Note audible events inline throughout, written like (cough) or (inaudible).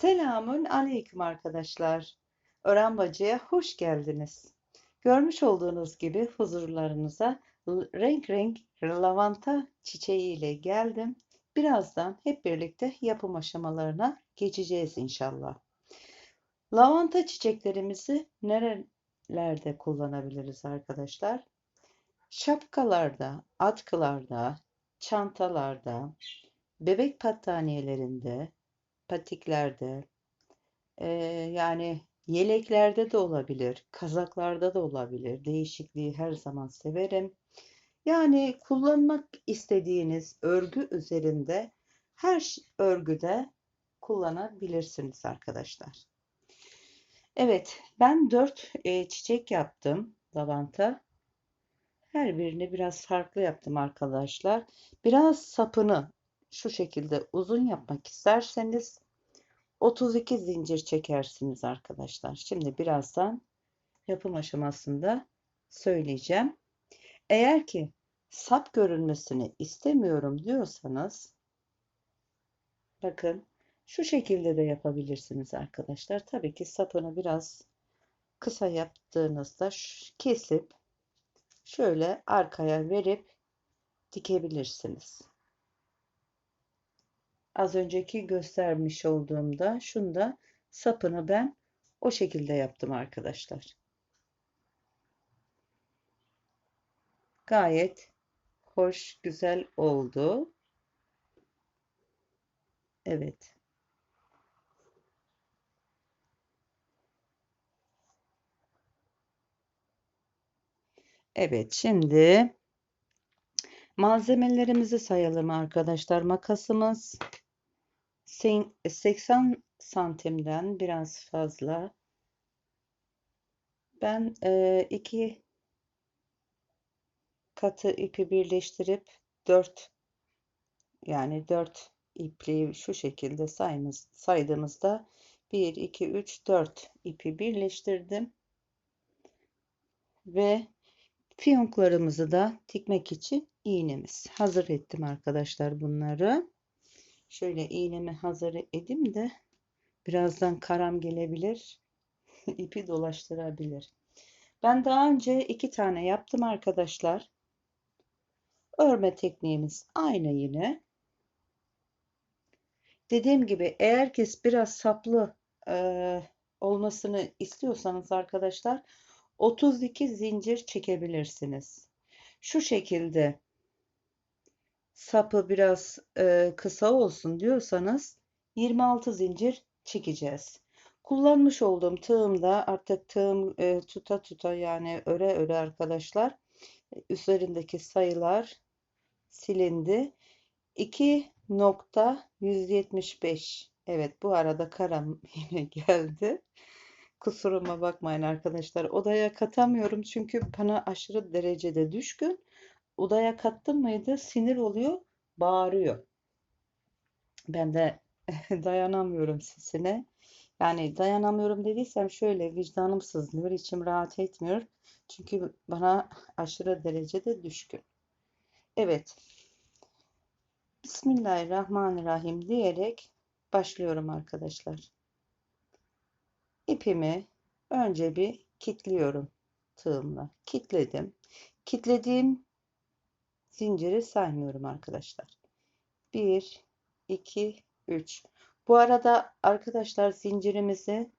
Selamün aleyküm arkadaşlar. Ören Bacı'ya hoş geldiniz. Görmüş olduğunuz gibi huzurlarınıza renk renk lavanta çiçeği ile geldim. Birazdan hep birlikte yapım aşamalarına geçeceğiz inşallah. Lavanta çiçeklerimizi nerelerde kullanabiliriz arkadaşlar? Şapkalarda, atkılarda, çantalarda, bebek battaniyelerinde, patiklerde, e, yani yeleklerde de olabilir, kazaklarda da olabilir. Değişikliği her zaman severim. Yani kullanmak istediğiniz örgü üzerinde her örgüde kullanabilirsiniz arkadaşlar. Evet, ben 4 e, çiçek yaptım lavanta. Her birini biraz farklı yaptım arkadaşlar. Biraz sapını şu şekilde uzun yapmak isterseniz 32 zincir çekersiniz arkadaşlar. Şimdi birazdan yapım aşamasında söyleyeceğim. Eğer ki sap görünmesini istemiyorum diyorsanız bakın şu şekilde de yapabilirsiniz arkadaşlar. Tabii ki sapını biraz kısa yaptığınızda kesip şöyle arkaya verip dikebilirsiniz. Az önceki göstermiş olduğumda şunda sapını ben o şekilde yaptım arkadaşlar. Gayet hoş, güzel oldu. Evet. Evet, şimdi malzemelerimizi sayalım arkadaşlar. Makasımız 80 santimden biraz fazla. Ben e, iki katı ipi birleştirip 4 yani 4 ipliği şu şekilde sayımız, saydığımızda 1, 2, 3, 4 ipi birleştirdim. Ve fiyonklarımızı da dikmek için iğnemiz. Hazır ettim arkadaşlar bunları. Şöyle iğnemi hazır edeyim de birazdan karam gelebilir. (laughs) ipi dolaştırabilir. Ben daha önce iki tane yaptım arkadaşlar. Örme tekniğimiz aynı yine. Dediğim gibi eğer ki biraz saplı e, olmasını istiyorsanız arkadaşlar 32 zincir çekebilirsiniz. Şu şekilde sapı biraz e, kısa olsun diyorsanız 26 zincir çekeceğiz. Kullanmış olduğum tığımda artık tığım e, tuta tuta yani öre öre arkadaşlar üzerindeki sayılar silindi. 2.175 Evet bu arada karam (laughs) yine geldi. Kusuruma bakmayın arkadaşlar. Odaya katamıyorum çünkü bana aşırı derecede düşkün odaya kattım mıydı sinir oluyor, bağırıyor. Ben de (laughs) dayanamıyorum sesine. Yani dayanamıyorum dediysem şöyle vicdanım sızlıyor, içim rahat etmiyor. Çünkü bana aşırı derecede düşkün. Evet. Bismillahirrahmanirrahim diyerek başlıyorum arkadaşlar. İpimi önce bir kitliyorum tığımla. Kitledim. Kitlediğim zinciri saymıyorum arkadaşlar. 1, 2, 3. Bu arada arkadaşlar zincirimizi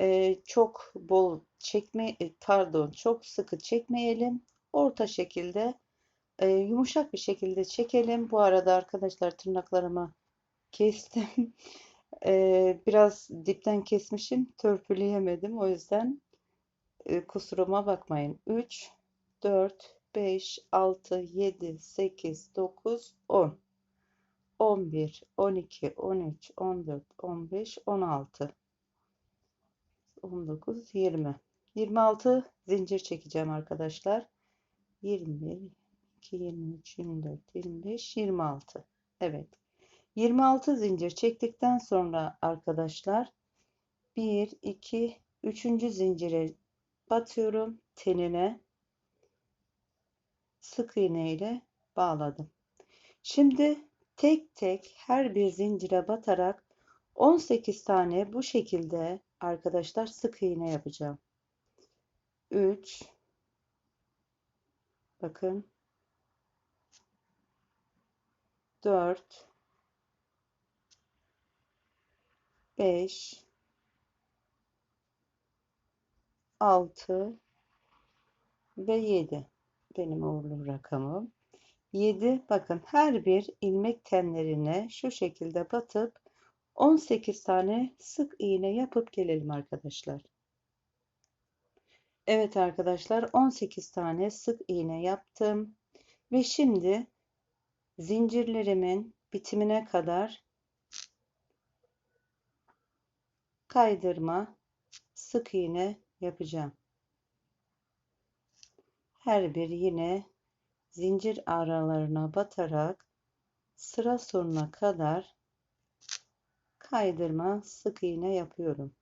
e, çok bol çekme e, pardon çok sıkı çekmeyelim. Orta şekilde e, yumuşak bir şekilde çekelim. Bu arada arkadaşlar tırnaklarımı kestim. (laughs) e, biraz dipten kesmişim. Törpüleyemedim. O yüzden e, kusuruma bakmayın. 3, 4, 5, 6, 7, 8, 9, 10, 11, 12, 13, 14, 15, 16, 19, 20. 26 zincir çekeceğim arkadaşlar. 21, 22, 23, 24, 25, 26. Evet. 26 zincir çektikten sonra arkadaşlar 1, 2, 3. zincire batıyorum tenine sık iğne ile bağladım. Şimdi tek tek her bir zincire batarak 18 tane bu şekilde arkadaşlar sık iğne yapacağım. 3 bakın. 4 5 6 ve 7 benim uğurlu rakamım. 7 bakın her bir ilmek tenlerine şu şekilde batıp 18 tane sık iğne yapıp gelelim arkadaşlar. Evet arkadaşlar 18 tane sık iğne yaptım ve şimdi zincirlerimin bitimine kadar kaydırma sık iğne yapacağım. Her bir yine zincir aralarına batarak sıra sonuna kadar kaydırma sık iğne yapıyorum.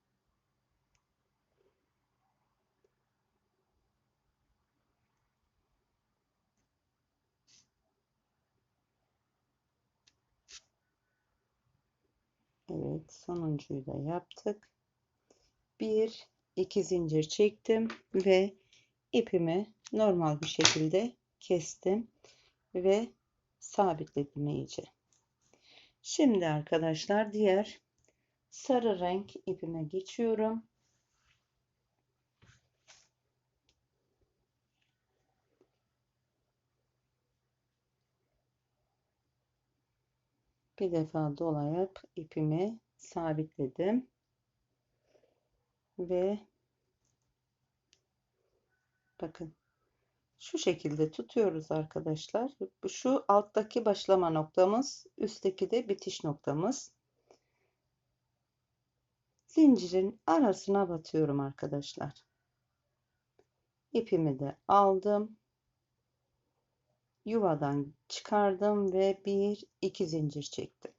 Evet, sonuncuyu da yaptık. Bir, iki zincir çektim ve ipimi normal bir şekilde kestim ve sabitledim iyice. Şimdi arkadaşlar diğer sarı renk ipime geçiyorum. Bir defa dolayıp ipimi sabitledim. Ve bakın şu şekilde tutuyoruz arkadaşlar. Şu alttaki başlama noktamız, üstteki de bitiş noktamız. Zincirin arasına batıyorum arkadaşlar. İpimi de aldım. Yuvadan çıkardım ve bir iki zincir çektim.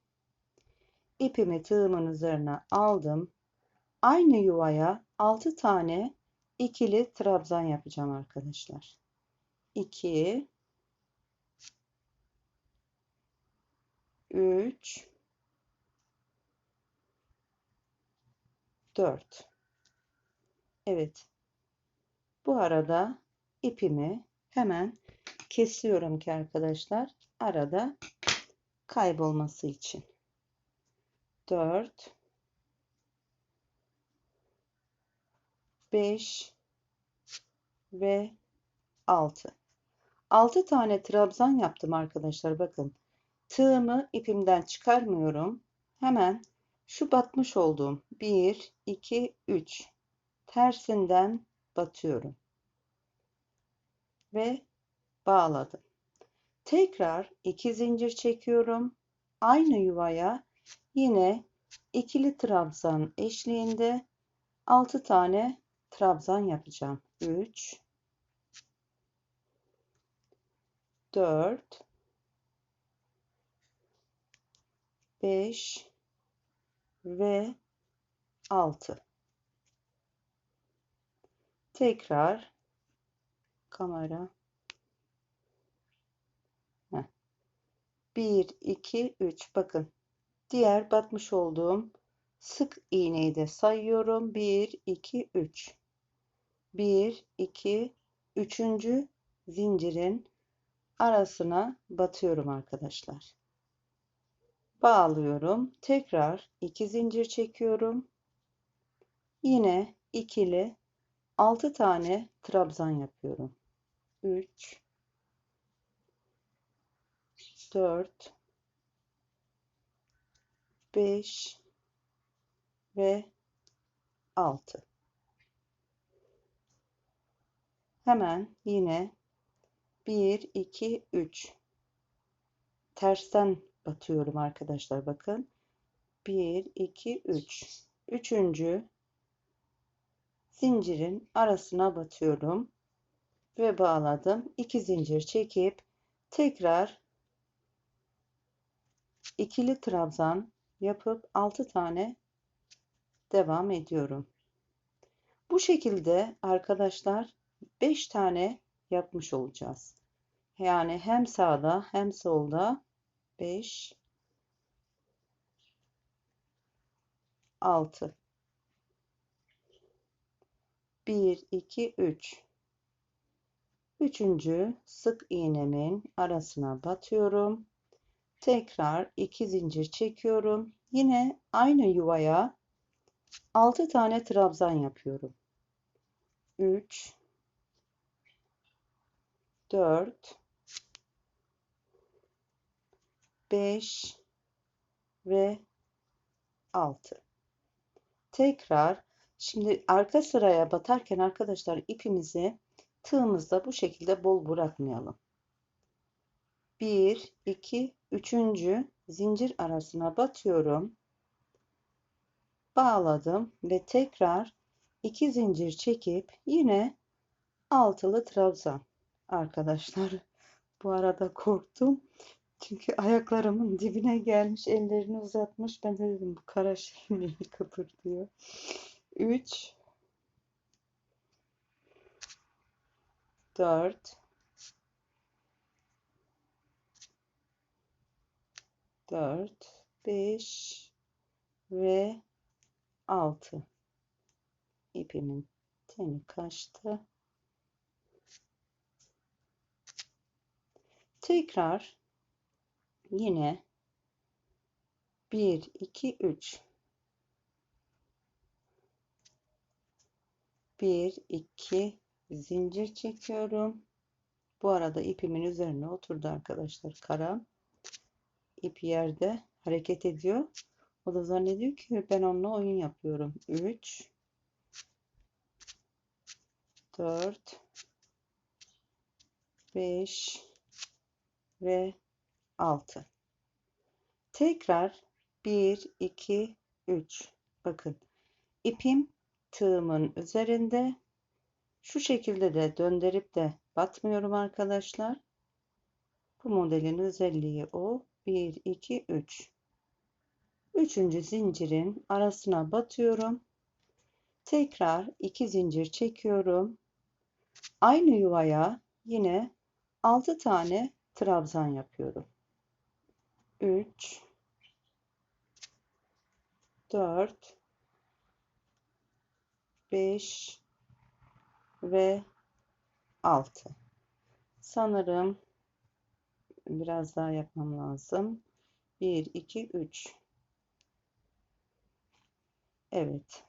İpimi tığımın üzerine aldım. Aynı yuvaya 6 tane ikili trabzan yapacağım arkadaşlar. 2 3 4 Evet. Bu arada ipimi hemen kesiyorum ki arkadaşlar arada kaybolması için. 4 5 ve 6. 6 tane trabzan yaptım arkadaşlar. Bakın. Tığımı ipimden çıkarmıyorum. Hemen şu batmış olduğum 1 2 3 tersinden batıyorum. Ve bağladım. Tekrar 2 zincir çekiyorum. Aynı yuvaya yine ikili trabzan eşliğinde 6 tane trabzan yapacağım. 3 4 5 ve 6 tekrar kamera. 1 2 3 bakın diğer batmış olduğum sık iğneyi de sayıyorum. 1 2 3 1 2 3. zincirin arasına batıyorum arkadaşlar. Bağlıyorum. Tekrar 2 zincir çekiyorum. Yine ikili 6 tane trabzan yapıyorum. 3 4 5 ve 6 hemen yine 1 2 3 tersten batıyorum arkadaşlar bakın. 1 2 3 üçüncü zincirin arasına batıyorum ve bağladım. 2 zincir çekip tekrar ikili trabzan yapıp 6 tane devam ediyorum. Bu şekilde arkadaşlar 5 tane yapmış olacağız. Yani hem sağda hem solda 5 6 1 2 3 Üçüncü sık iğnemin arasına batıyorum. Tekrar iki zincir çekiyorum. Yine aynı yuvaya 6 tane trabzan yapıyorum. 3 4 5 ve 6. Tekrar şimdi arka sıraya batarken arkadaşlar ipimizi tığımızda bu şekilde bol bırakmayalım. 1 2 3. zincir arasına batıyorum. Bağladım ve tekrar 2 zincir çekip yine altılı trabzan. Arkadaşlar bu arada korktum. Çünkü ayaklarımın dibine gelmiş, ellerini uzatmış. Ben de dedim bu kara şey neyi kıpırdıyor. 3 4 4 5 ve 6 ipimin teni kaçtı. Tekrar yine 1 2 3 1 2 zincir çekiyorum. Bu arada ipimin üzerine oturdu arkadaşlar karam. İp yerde hareket ediyor. O da zannediyor ki ben onunla oyun yapıyorum. 3 4 5 ve 6 tekrar 1 2 3 bakın ipim tığımın üzerinde. Şu şekilde de döndürüp de batmıyorum arkadaşlar. Bu modelin özelliği o. 1 2 3 üçüncü zincirin arasına batıyorum. Tekrar iki zincir çekiyorum. Aynı yuvaya yine 6 tane trabzan yapıyorum. 3 4 5 ve 6 sanırım biraz daha yapmam lazım. 1 2 3 Evet.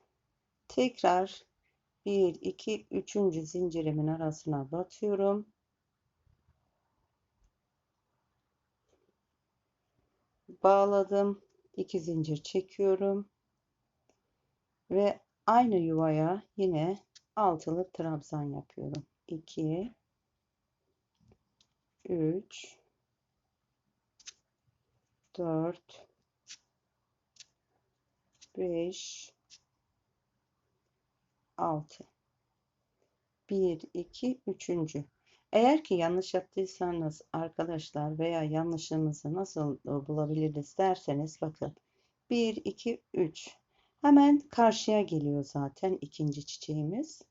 Tekrar 1 2 3. zincirimin arasına batıyorum bağladım. 2 zincir çekiyorum. Ve aynı yuvaya yine altılı trabzan yapıyorum. 2 3 4 5 6 1 2 3. Eğer ki yanlış yaptıysanız arkadaşlar veya yanlışımızı nasıl bulabiliriz derseniz bakın 1 2 3 hemen karşıya geliyor zaten ikinci çiçeğimiz.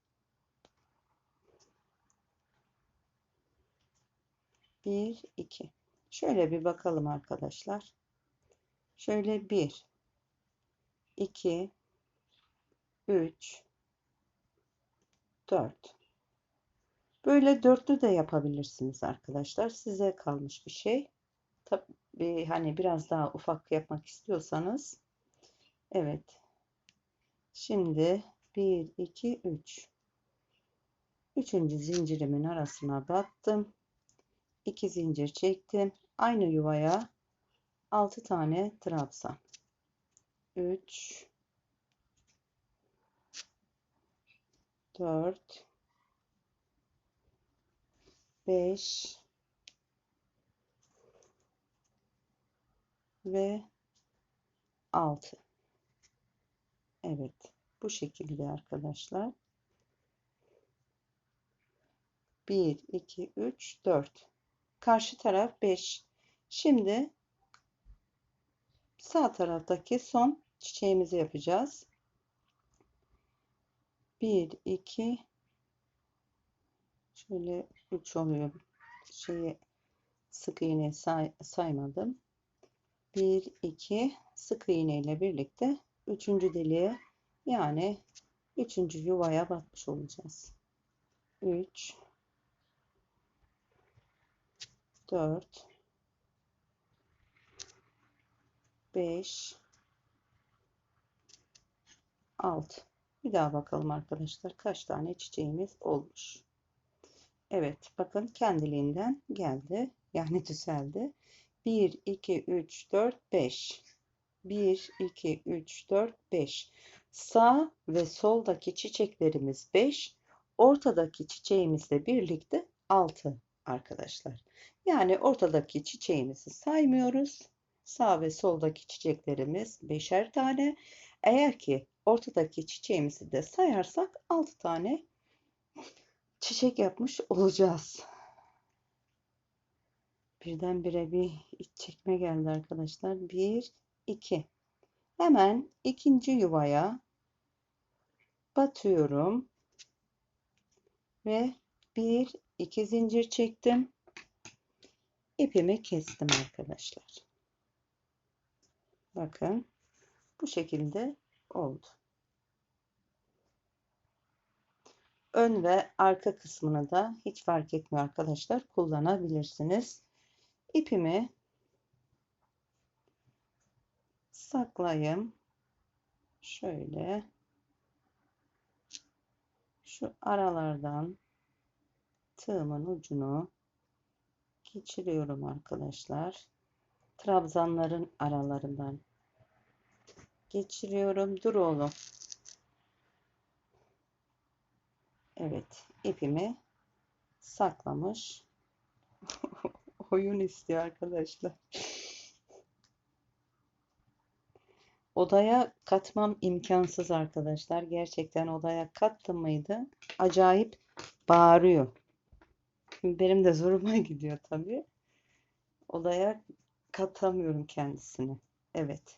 Bir, iki. Şöyle bir bakalım arkadaşlar. Şöyle bir, iki, üç, dört. Böyle dörtlü de yapabilirsiniz arkadaşlar. Size kalmış bir şey. Tabii hani biraz daha ufak yapmak istiyorsanız. Evet. Şimdi 1, 2, 3. Üçüncü zincirimin arasına battım. 2 zincir çektim. Aynı yuvaya 6 tane trabzan. 3 4 5 ve 6 Evet bu şekilde arkadaşlar. 1 2 3 4 karşı taraf 5 şimdi sağ taraftaki son çiçeğimizi yapacağız. 1 2 şöyle 3 oluyor. Şeyi sık iğne say saymadım. 1 2 sık iğne ile birlikte üçüncü deliğe yani üçüncü yuvaya batmış olacağız. 3 4 5 6 bir daha bakalım arkadaşlar kaç tane çiçeğimiz olmuş. Evet bakın kendiliğinden geldi. Yani düzeldi. 1 2 3 4 5 1 2 3 4 5 sağ ve soldaki çiçeklerimiz 5 ortadaki çiçeğimizle birlikte 6 arkadaşlar. Yani ortadaki çiçeğimizi saymıyoruz. Sağ ve soldaki çiçeklerimiz beşer tane. Eğer ki ortadaki çiçeğimizi de sayarsak 6 tane çiçek yapmış olacağız. Birdenbire bir iç çekme geldi arkadaşlar. 1, 2. Hemen ikinci yuvaya batıyorum. Ve bir, iki zincir çektim. İpimi kestim arkadaşlar. Bakın bu şekilde oldu. Ön ve arka kısmını da hiç fark etmiyor arkadaşlar kullanabilirsiniz. İpimi saklayayım. Şöyle şu aralardan tığımın ucunu geçiriyorum arkadaşlar. Trabzanların aralarından geçiriyorum. Dur oğlum. Evet, ipimi saklamış. (laughs) Oyun istiyor arkadaşlar. Odaya katmam imkansız arkadaşlar. Gerçekten odaya kattım mıydı? Acayip bağırıyor. Benim de zoruma (laughs) gidiyor tabii. Odaya katamıyorum kendisini. Evet.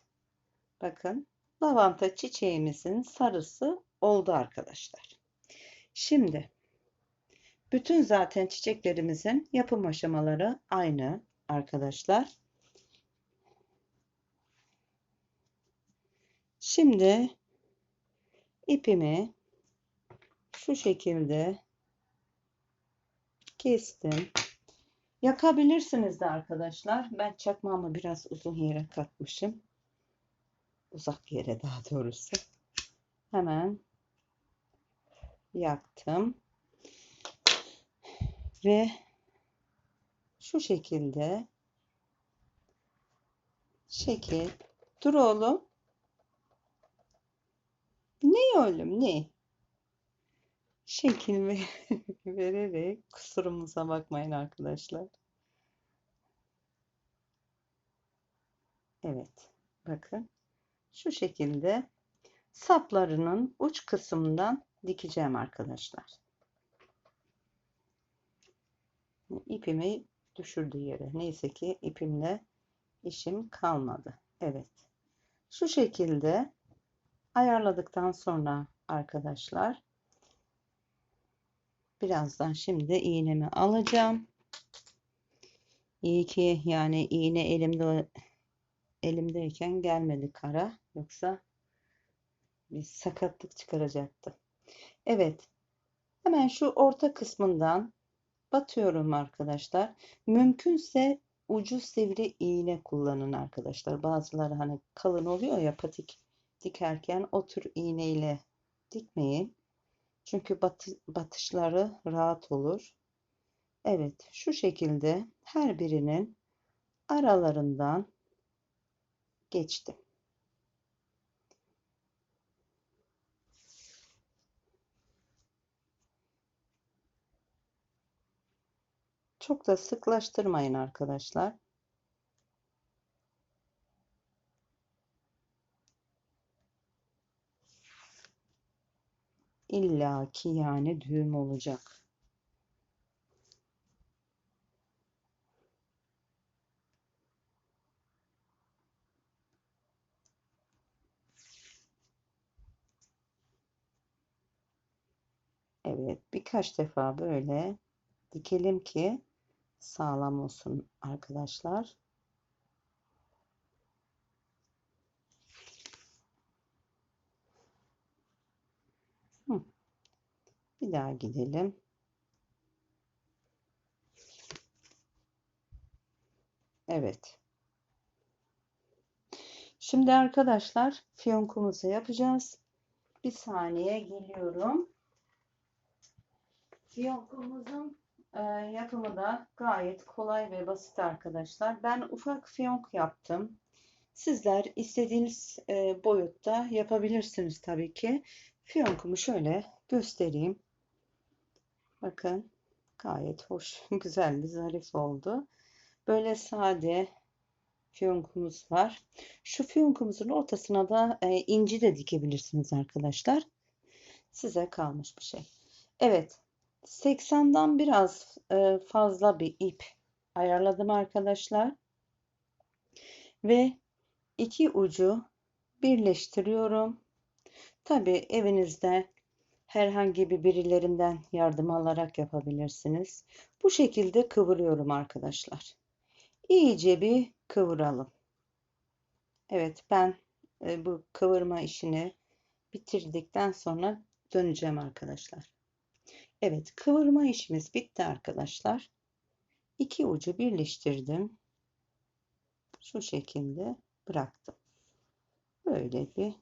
Bakın lavanta çiçeğimizin sarısı oldu arkadaşlar. Şimdi bütün zaten çiçeklerimizin yapım aşamaları aynı arkadaşlar. Şimdi ipimi şu şekilde kestim. Yakabilirsiniz de arkadaşlar. Ben çakmağımı biraz uzun yere katmışım. Uzak yere daha doğrusu. Hemen yaktım. Ve şu şekilde şekil. Dur oğlum. Ne oğlum ne? Şekil (laughs) vererek kusurumuza bakmayın arkadaşlar. Evet. Bakın. Şu şekilde saplarının uç kısmından dikeceğim arkadaşlar. İpimi düşürdü yere. Neyse ki ipimle işim kalmadı. Evet. Şu şekilde ayarladıktan sonra arkadaşlar birazdan şimdi iğnemi alacağım. İyi ki yani iğne elimde elimdeyken gelmedi kara. Yoksa bir sakatlık çıkaracaktı. Evet. Hemen şu orta kısmından batıyorum arkadaşlar. Mümkünse ucu sivri iğne kullanın arkadaşlar. Bazıları hani kalın oluyor ya patik dikerken o tür iğneyle dikmeyin. Çünkü batı, batışları rahat olur. Evet şu şekilde her birinin aralarından geçtim. Çok da sıklaştırmayın arkadaşlar. İlla ki yani düğüm olacak. Evet birkaç defa böyle dikelim ki sağlam olsun arkadaşlar. Bir daha gidelim. Evet. Şimdi arkadaşlar fiyonkumuzu yapacağız. Bir saniye geliyorum. Fiyonkumuzun e, yapımı da gayet kolay ve basit arkadaşlar. Ben ufak fiyonk yaptım. Sizler istediğiniz e, boyutta yapabilirsiniz tabii ki. Fiyonkumu şöyle göstereyim. Bakın gayet hoş, (laughs) güzeldi, zarif oldu. Böyle sade fiyonkumuz var. Şu fiyonkumuzun ortasına da e, inci de dikebilirsiniz arkadaşlar. Size kalmış bir şey. Evet. 80'dan biraz e, fazla bir ip ayarladım arkadaşlar. Ve iki ucu birleştiriyorum. Tabi evinizde herhangi bir birilerinden yardım alarak yapabilirsiniz. Bu şekilde kıvırıyorum arkadaşlar. İyice bir kıvıralım. Evet ben e, bu kıvırma işini bitirdikten sonra döneceğim arkadaşlar. Evet kıvırma işimiz bitti arkadaşlar. İki ucu birleştirdim. Şu şekilde bıraktım. Böyle bir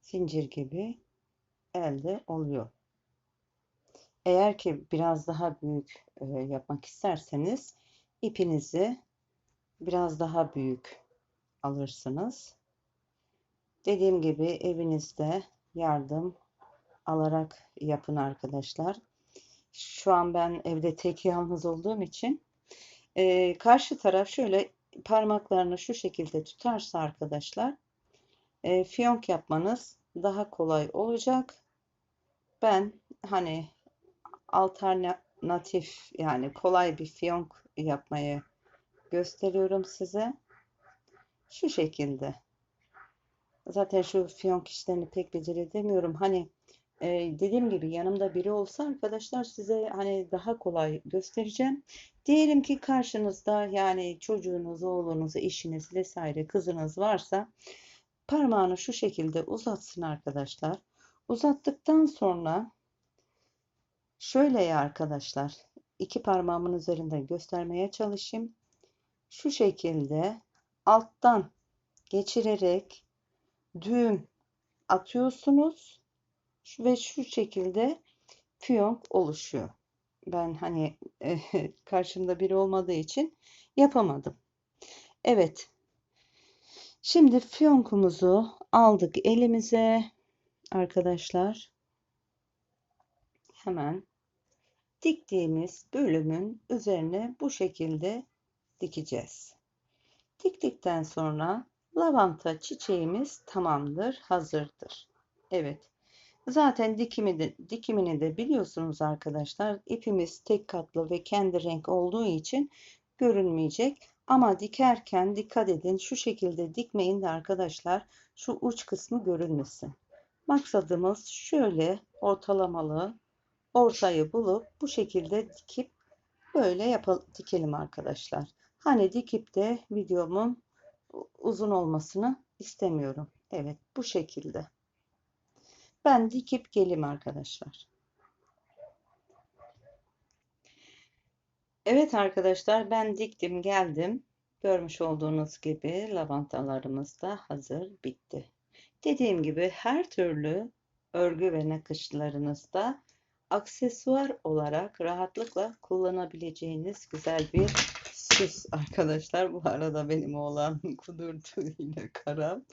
zincir gibi elde oluyor. Eğer ki biraz daha büyük e, yapmak isterseniz ipinizi biraz daha büyük alırsınız. Dediğim gibi evinizde yardım alarak yapın arkadaşlar. Şu an ben evde tek yalnız olduğum için e, karşı taraf şöyle parmaklarını şu şekilde tutarsa arkadaşlar e, fiyonk yapmanız daha kolay olacak. Ben hani alternatif yani kolay bir fiyonk yapmayı gösteriyorum size. Şu şekilde. Zaten şu fiyonk işlerini pek beceremiyorum. Hani dediğim gibi yanımda biri olsa arkadaşlar size hani daha kolay göstereceğim. Diyelim ki karşınızda yani çocuğunuz, oğlunuz, eşiniz vesaire kızınız varsa parmağını şu şekilde uzatsın arkadaşlar. Uzattıktan sonra şöyle ya arkadaşlar iki parmağımın üzerinde göstermeye çalışayım. Şu şekilde alttan geçirerek düğüm atıyorsunuz ve şu şekilde fiyonk oluşuyor. Ben hani (laughs) karşımda biri olmadığı için yapamadım. Evet. Şimdi fiyonkumuzu aldık elimize arkadaşlar. Hemen diktiğimiz bölümün üzerine bu şekilde dikeceğiz. Diktikten sonra lavanta çiçeğimiz tamamdır, hazırdır. Evet. Zaten dikimi de, dikimini de biliyorsunuz arkadaşlar. İpimiz tek katlı ve kendi renk olduğu için görünmeyecek. Ama dikerken dikkat edin şu şekilde dikmeyin de arkadaşlar şu uç kısmı görünmesin. Maksadımız şöyle ortalamalı ortayı bulup bu şekilde dikip böyle yapalım, dikelim arkadaşlar. Hani dikip de videomun uzun olmasını istemiyorum. Evet bu şekilde. Ben dikip gelim arkadaşlar. Evet arkadaşlar ben diktim geldim. Görmüş olduğunuz gibi lavantalarımız da hazır bitti. Dediğim gibi her türlü örgü ve nakışlarınızda aksesuar olarak rahatlıkla kullanabileceğiniz güzel bir süs arkadaşlar. Bu arada benim oğlan (laughs) kudurdu yine karam.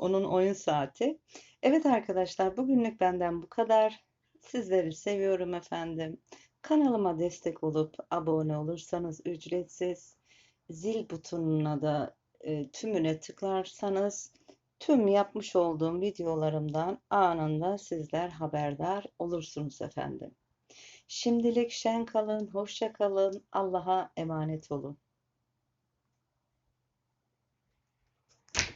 Onun oyun saati. Evet arkadaşlar bugünlük benden bu kadar. Sizleri seviyorum efendim. Kanalıma destek olup abone olursanız ücretsiz. Zil butonuna da e, tümüne tıklarsanız tüm yapmış olduğum videolarımdan anında sizler haberdar olursunuz efendim. Şimdilik şen kalın, hoşça kalın, Allah'a emanet olun.